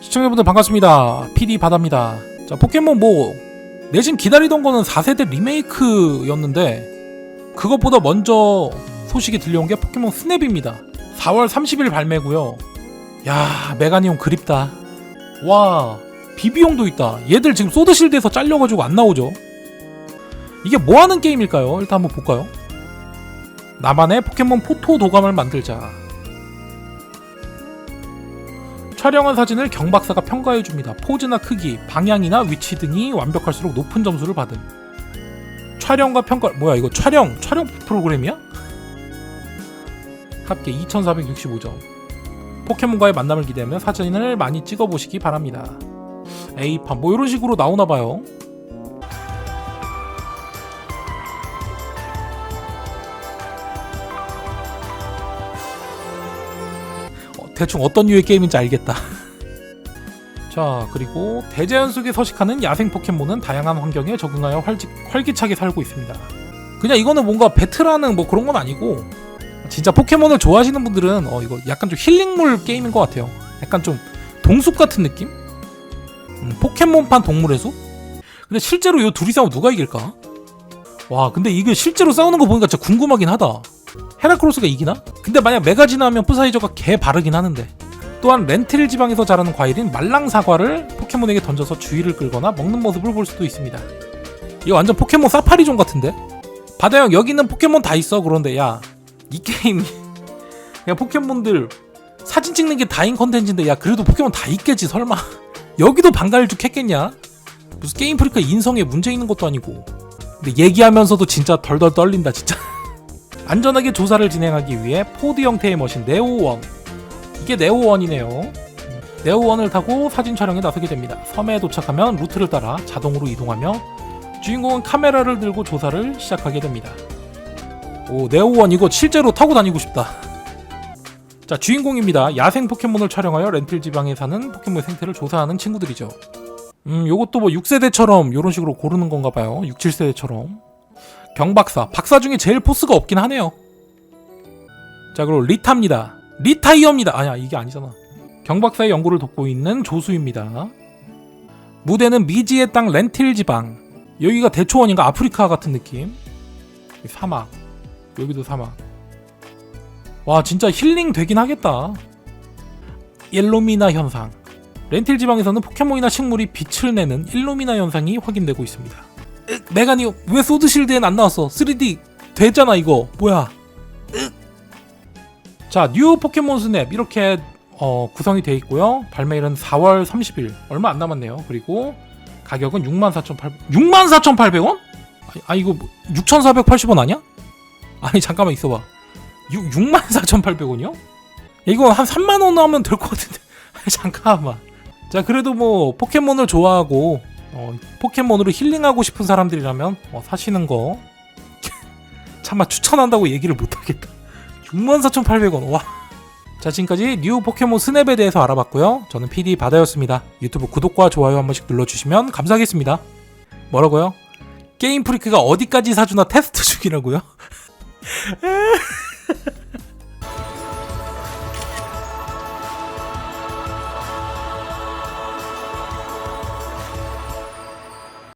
시청자분들 반갑습니다. PD 바다입니다. 자, 포켓몬 뭐 내심 기다리던 거는 4세대 리메이크였는데 그것보다 먼저 소식이 들려온 게 포켓몬 스냅입니다. 4월 30일 발매고요. 야, 메가니온 그립다. 와, 비비용도 있다. 얘들 지금 소드실드에서 잘려가지고 안 나오죠. 이게 뭐 하는 게임일까요? 일단 한번 볼까요? 나만의 포켓몬 포토 도감을 만들자. 촬영한 사진을 경박사가 평가해 줍니다. 포즈나 크기, 방향이나 위치 등이 완벽할수록 높은 점수를 받음. 촬영과 평가 뭐야 이거 촬영 촬영 프로그램이야? 합계 2,465점. 포켓몬과의 만남을 기대하며 사진을 많이 찍어 보시기 바랍니다. 에이판 뭐 이런 식으로 나오나 봐요. 대충 어떤 류의 게임인지 알겠다. 자, 그리고 대자연 속에 서식하는 야생 포켓몬은 다양한 환경에 적응하여 활기, 활기차게 살고 있습니다. 그냥 이거는 뭔가 배틀하는 뭐 그런 건 아니고 진짜 포켓몬을 좋아하시는 분들은 어 이거 약간 좀 힐링물 게임인 것 같아요. 약간 좀 동숲 같은 느낌? 음, 포켓몬판 동물의 숲? 근데 실제로 이 둘이 싸우면 누가 이길까? 와, 근데 이게 실제로 싸우는 거 보니까 진짜 궁금하긴 하다. 헤라크로스가 이기나? 근데 만약 메가지나 하면 푸사이저가 개 바르긴 하는데. 또한 렌틸 지방에서 자라는 과일인 말랑 사과를 포켓몬에게 던져서 주의를 끌거나 먹는 모습을 볼 수도 있습니다. 이거 완전 포켓몬 사파리존 같은데? 바다 형 여기 있는 포켓몬 다 있어 그런데 야 이 게임 그냥 포켓몬들 사진 찍는 게 다인 컨텐츠인데 야 그래도 포켓몬 다 있겠지 설마 여기도 방갈죽 했겠냐? 무슨 게임 프리카 인성에 문제 있는 것도 아니고 근데 얘기하면서도 진짜 덜덜 떨린다 진짜 안전하게 조사를 진행하기 위해 포드 형태의 머신 네오원. 이게 네오원이네요. 네오원을 타고 사진 촬영에 나서게 됩니다. 섬에 도착하면 루트를 따라 자동으로 이동하며 주인공은 카메라를 들고 조사를 시작하게 됩니다. 오 네오원 이거 실제로 타고 다니고 싶다. 자 주인공입니다. 야생 포켓몬을 촬영하여 렌틸 지방에 사는 포켓몬의 생태를 조사하는 친구들이죠. 음 요것도 뭐 6세대처럼 요런 식으로 고르는 건가 봐요. 6, 7세대처럼 경박사. 박사 중에 제일 포스가 없긴 하네요. 자 그리고 리타입니다. 리타이어입니다. 아니야 이게 아니잖아. 경박사의 연구를 돕고 있는 조수입니다. 무대는 미지의 땅 렌틸 지방. 여기가 대초원인가? 아프리카 같은 느낌. 사막. 여기도 사막. 와 진짜 힐링 되긴 하겠다. 일루미나 현상. 렌틸 지방에서는 포켓몬이나 식물이 빛을 내는 일루미나 현상이 확인되고 있습니다 으, 메가니 왜 소드실드엔 안 나왔어 3D 됐잖아 이거 뭐야 으. 자, 뉴 포켓몬 스냅 이렇게 어, 구성이 되어 있고요. 발매일은 4월 30일. 얼마 안 남았네요. 그리고 가격은 64,800 64,800원? 아, 이거 6,480원 아니야? 아니 잠깐만 있어봐. 6 64,800원이요? 이거 한 3만 원 하면 될 것 같은데. 아니, 잠깐만. 자, 그래도 뭐 포켓몬을 좋아하고 어, 포켓몬으로 힐링하고 싶은 사람들이라면 어, 사시는 거 차마 추천한다고 얘기를 못 하겠다. 64,800원. 와. 자, 지금까지 뉴 포켓몬 스냅에 대해서 알아봤고요. 저는 PD 바다였습니다. 유튜브 구독과 좋아요 한 번씩 눌러주시면 감사하겠습니다. 뭐라고요? 게임 프리크가 어디까지 사주나 테스트 중이라고요?